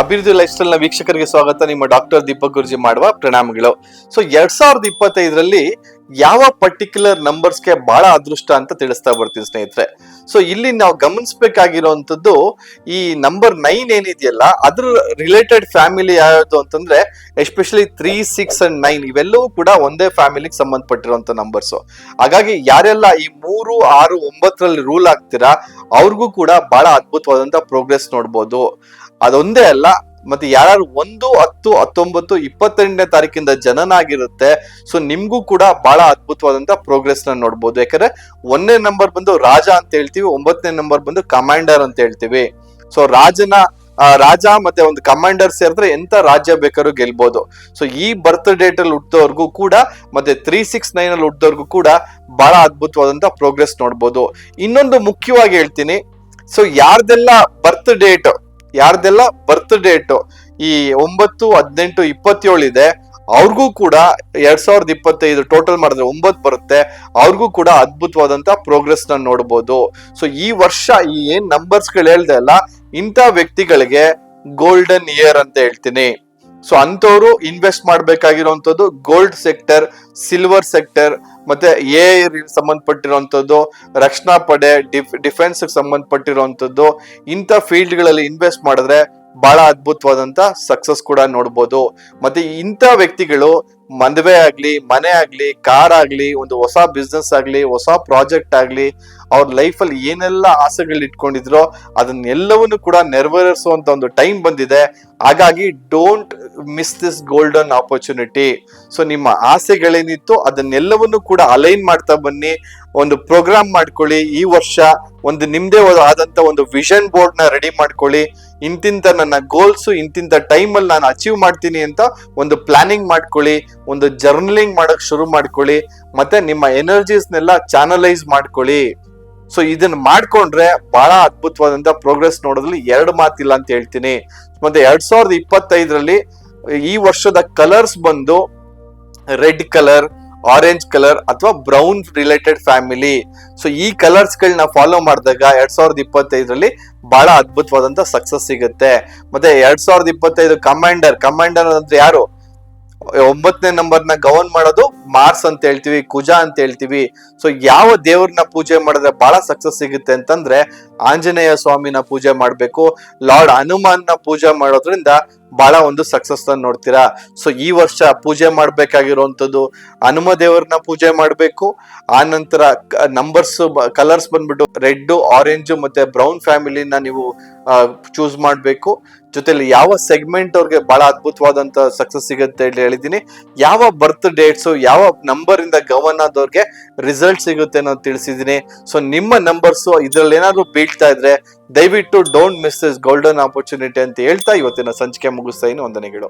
ಅಭಿವೃದ್ಧಿ ಲೈಫ್ ಸ್ಟೈಲ್ನ ವೀಕ್ಷಕರಿಗೆ ಸ್ವಾಗತ. ನಿಮ್ಮ ಡಾಕ್ಟರ್ ದೀಪಕ್ ಗುರುಜಿ ಮಾಡುವ ಪ್ರಣಾಮಗಳು. ಸೊ ಎರಡ್ ಸಾವಿರದ ಇಪ್ಪತ್ತೈದರಲ್ಲಿ ಯಾವ ಪರ್ಟಿಕ್ಯುಲರ್ ನಂಬರ್ಸ್ಗೆ ಬಹಳ ಅದೃಷ್ಟ ಅಂತ ತಿಳಿಸ್ತಾ ಬರ್ತೀನಿ ಸ್ನೇಹಿತರೆ. ಸೊ ಇಲ್ಲಿ ನಾವು ಗಮನಿಸಬೇಕಾಗಿರುವಂತದ್ದು ಈ ನಂಬರ್ ನೈನ್ ಏನಿದೆಯಲ್ಲ, ಅದ್ರ ರಿಲೇಟೆಡ್ ಫ್ಯಾಮಿಲಿ ಯಾವ್ದು ಅಂತಂದ್ರೆ especially three six and nine ಇವೆಲ್ಲವೂ ಕೂಡ ಒಂದೇ ಫ್ಯಾಮಿಲಿಗೆ ಸಂಬಂಧಪಟ್ಟಿರುವಂತ ನಂಬರ್ಸ್ ಹಾಗಾಗಿ ಯಾರೆಲ್ಲ ಈ ಮೂರು, ಆರು, ಒಂಬತ್ತರಲ್ಲಿ ರೂಲ್ ಆಗ್ತೀರಾ ಅವ್ರಿಗೂ ಕೂಡ ಬಹಳ ಅದ್ಭುತವಾದಂತ ಪ್ರೋಗ್ರೆಸ್ ನೋಡ್ಬೋದು. ಅದೊಂದೇ ಅಲ್ಲ, ಮತ್ತೆ ಯಾರು ಒಂದು, ಹತ್ತು, ಹತ್ತೊಂಬತ್ತು, ಇಪ್ಪತ್ತೆಂಟನೇ ತಾರೀಕಿಂದ ಜನನ ಆಗಿರುತ್ತೆ ಸೊ ನಿಮ್ಗೂ ಕೂಡ ಬಹಳ ಅದ್ಭುತವಾದಂತ ಪ್ರೋಗ್ರೆಸ್ನ ನೋಡ್ಬೋದು. ಯಾಕಂದ್ರೆ ಒಂದನೇ ನಂಬರ್ ಬಂದು ರಾಜ ಅಂತ ಹೇಳ್ತೀವಿ, ಒಂಬತ್ತನೇ ನಂಬರ್ ಬಂದು ಕಮಾಂಡರ್ ಅಂತ ಹೇಳ್ತೀವಿ. ಸೊ ರಾಜನ ರಾಜ ಮತ್ತೆ ಒಂದು ಕಮಾಂಡರ್ ಸೇರಿದ್ರೆ ಎಂತ ರಾಜ್ಯ ಬೇಕಾದ್ರೂ ಗೆಲ್ಬಹುದು ಸೊ ಈ ಬರ್ತ್ ಡೇಟ್ ಅಲ್ಲಿ ಹುಟ್ಟಿದವ್ರಿಗೂ ಕೂಡ, ಮತ್ತೆ ತ್ರೀ ಸಿಕ್ಸ್ ನೈನ್ ಅಲ್ಲಿ ಹುಟ್ಟಿದವ್ರಿಗೂ ಕೂಡ ಬಹಳ ಅದ್ಭುತವಾದಂತ ಪ್ರೋಗ್ರೆಸ್ ನೋಡ್ಬೋದು. ಇನ್ನೊಂದು ಮುಖ್ಯವಾಗಿ ಹೇಳ್ತೀನಿ ಸೊ ಯಾರ್ದೆಲ್ಲ ಬರ್ತ್ ಡೇಟ್ ಯಾರ್ದೆಲ್ಲ ಬರ್ತ್ ಡೇಟ್ ಈ ಒಂಬತ್ತು, ಹದಿನೆಂಟು, ಇಪ್ಪತ್ತೇಳು ಇದೆ, ಅವ್ರಿಗೂ ಕೂಡ ಎರಡ್ ಸಾವಿರದ ಇಪ್ಪತ್ತೈದು ಟೋಟಲ್ ಮಾಡಿದ್ರೆ ಒಂಬತ್ತು ಬರುತ್ತೆ. ಅವ್ರಿಗೂ ಕೂಡ ಅದ್ಭುತವಾದಂತ ಪ್ರೋಗ್ರೆಸ್ನ ನೋಡ್ಬೋದು. ಸೊ ಈ ವರ್ಷ ಈ ಏನ್ ನಂಬರ್ಸ್ಗಳು ಹೇಳ್ದೆ ಅಲ್ಲ, ಇಂಥ ವ್ಯಕ್ತಿಗಳಿಗೆ ಗೋಲ್ಡನ್ ಇಯರ್ ಅಂತ ಹೇಳ್ತೀನಿ. ಸೊ ಅಂತವ್ರು ಇನ್ವೆಸ್ಟ್ ಮಾಡ್ಬೇಕಾಗಿರುವಂತದ್ದು ಗೋಲ್ಡ್ ಸೆಕ್ಟರ್ ಸಿಲ್ವರ್ ಸೆಕ್ಟರ್ ಮತ್ತೆ ಎ ಸಂಬಂಧಪಟ್ಟಿರುವಂತದ್ದು ರಕ್ಷಣಾ ಪಡೆ ಡಿಫ್ ಡಿಫೆನ್ಸ್ ಸಂಬಂಧಪಟ್ಟಿರುವಂತದ್ದು ಇಂಥ ಫೀಲ್ಡ್ಗಳಲ್ಲಿ ಇನ್ವೆಸ್ಟ್ ಮಾಡಿದ್ರೆ ಬಹಳ ಅದ್ಭುತವಾದಂತ ಸಕ್ಸಸ್ ಕೂಡ ನೋಡ್ಬೋದು. ಮತ್ತೆ ಇಂಥ ವ್ಯಕ್ತಿಗಳು ಮದುವೆ ಆಗ್ಲಿ, ಮನೆ ಆಗ್ಲಿ ಕಾರ್ ಆಗ್ಲಿ, ಒಂದು ಹೊಸ ಬಿಸ್ನೆಸ್ ಆಗ್ಲಿ, ಹೊಸ ಪ್ರಾಜೆಕ್ಟ್ ಆಗ್ಲಿ, ಅವ್ರ ಲೈಫಲ್ಲಿ ಏನೆಲ್ಲ ಆಸೆಗಳು ಇಟ್ಕೊಂಡಿದ್ರೋ ಅದನ್ನೆಲ್ಲವನ್ನು ಕೂಡ ನೆರವೇರಿಸುವಂತ ಒಂದು ಟೈಮ್ ಬಂದಿದೆ. ಹಾಗಾಗಿ don't miss this golden opportunity so ನಿಮ್ಮ ಆಸೆಗಳೇನಿತ್ತು ಅದನ್ನೆಲ್ಲವನ್ನು ಕೂಡ ಅಲೈನ್ ಮಾಡ್ತಾ ಬನ್ನಿ. ಒಂದು ಪ್ರೋಗ್ರಾಮ್ ಮಾಡ್ಕೊಳ್ಳಿ. ಈ ವರ್ಷ ಒಂದು ನಿಮ್ದೇ ಆದಂತ ಒಂದು ವಿಷನ್ ಬೋರ್ಡ್ನ ರೆಡಿ ಮಾಡ್ಕೊಳ್ಳಿ. ಇಂತಿಂತ ನನ್ನ ಗೋಲ್ಸ್ ಇಂತಿಂತ ಟೈಮ್ ಅಲ್ಲಿ ನಾನು ಅಚೀವ್ ಮಾಡ್ತೀನಿ ಅಂತ ಒಂದು ಪ್ಲಾನಿಂಗ್ ಮಾಡ್ಕೊಳ್ಳಿ. ಒಂದು ಜರ್ನಲಿಂಗ್ ಮಾಡಕ್ ಶುರು ಮಾಡ್ಕೊಳ್ಳಿ, ಮತ್ತೆ ನಿಮ್ಮ ಎನರ್ಜೀಸ್ನೆಲ್ಲ ಚಾನಲೈಸ್ ಮಾಡ್ಕೊಳ್ಳಿ. ಸೊ ಇದನ್ನ ಮಾಡ್ಕೊಂಡ್ರೆ ಬಹಳ ಅದ್ಭುತವಾದಂತ ಪ್ರೋಗ್ರೆಸ್ ನೋಡೋದ್ರಲ್ಲಿ ಎರಡು ಮಾತಿಲ್ಲ ಅಂತ ಹೇಳ್ತೀನಿ. ಮತ್ತೆ ಎರಡ್ ಸಾವಿರದ ಇಪ್ಪತ್ತೈದರಲ್ಲಿ ಈ ವರ್ಷದ ಕಲರ್ಸ್ ಬಂದು ರೆಡ್ ಕಲರ್ ಆರೆಂಜ್ ಕಲರ್ ಅಥವಾ ಬ್ರೌನ್ ರಿಲೇಟೆಡ್ ಫ್ಯಾಮಿಲಿ ಸೊ ಈ ಕಲರ್ಸ್ ಗಳನ್ನ ಫಾಲೋ ಮಾಡಿದಾಗ ಎರಡ್ ಸಾವಿರದ ಇಪ್ಪತ್ತೈದರಲ್ಲಿ ಬಹಳ ಅದ್ಭುತವಾದಂತ ಸಕ್ಸಸ್ ಸಿಗುತ್ತೆ. ಮತ್ತೆ ಎರಡ್ ಸಾವಿರದ ಇಪ್ಪತ್ತೈದು ಕಮಾಂಡರ್ ಕಮಾಂಡರ್ ಅಂದ್ರೆ ಯಾರು? ಒಂಬತ್ತನೇ ನಂಬರ್ನ ಗವರ್ನ್ ಮಾಡೋದು ಮಾರ್ಸ್ ಅಂತ ಹೇಳ್ತೀವಿ, ಕುಜ ಅಂತ ಹೇಳ್ತೀವಿ. ಸೊ ಯಾವ ದೇವ್ರನ್ನ ಪೂಜೆ ಮಾಡಿದ್ರೆ ಬಹಳ ಸಕ್ಸಸ್ ಸಿಗುತ್ತೆ ಅಂತಂದ್ರೆ ಆಂಜನೇಯ ಸ್ವಾಮಿನ ಪೂಜೆ ಮಾಡಬೇಕು. ಲಾರ್ಡ್ ಹನುಮಾನ್ನ ಪೂಜೆ ಮಾಡೋದ್ರಿಂದ ಬಹಳ ಒಂದು ಸಕ್ಸಸ್ ನೋಡ್ತೀರಾ? ಸೊ ಈ ವರ್ಷ ಪೂಜೆ ಮಾಡ್ಬೇಕಾಗಿರುವಂತದ್ದು ಹನುಮ ದೇವರನ್ನ ಪೂಜೆ ಮಾಡಬೇಕು. ಆ ನಂತರ ನಂಬರ್ಸ್ ಕಲರ್ಸ್ ಬಂದ್ಬಿಟ್ಟು ರೆಡ್ ಆರೆಂಜ್ ಮತ್ತೆ ಬ್ರೌನ್ ಫ್ಯಾಮಿಲಿನ ನೀವು ಚೂಸ್ ಮಾಡಬೇಕು. ಜೊತೆಲಿ ಯಾವ ಸೆಗ್ಮೆಂಟ್ ಅವ್ರಿಗೆ ಬಹಳ ಅದ್ಭುತವಾದಂತ ಸಕ್ಸಸ್ ಸಿಗುತ್ತೆ ಅಂತ ಹೇಳಿದ್ದೀನಿ ಯಾವ ಬರ್ತ್ ಡೇಟ್ಸ್ ಯಾವ ನಂಬರ್ ಇಂದ ಗವರ್ನ್ ಆದವ್ರಿಗೆ ರಿಸಲ್ಟ್ ಸಿಗುತ್ತೆ ಅನ್ನೋದು ತಿಳಿಸಿದೀನಿ. ಸೊ ನಿಮ್ಮ ನಂಬರ್ಸ್ ಇದ್ರಲ್ಲಿ ಏನಾದ್ರು ಬೀಳ್ತಾ ಇದ್ರೆ ದಯವಿಟ್ಟು don't miss this golden opportunity ಅಂತ ಹೇಳ್ತಾ ಇವತ್ತಿನ ಸಂಚಿಕೆ ಮುಗಿಸ್ತಾ ಇನ್ನು ವಂದನೆಗಳು.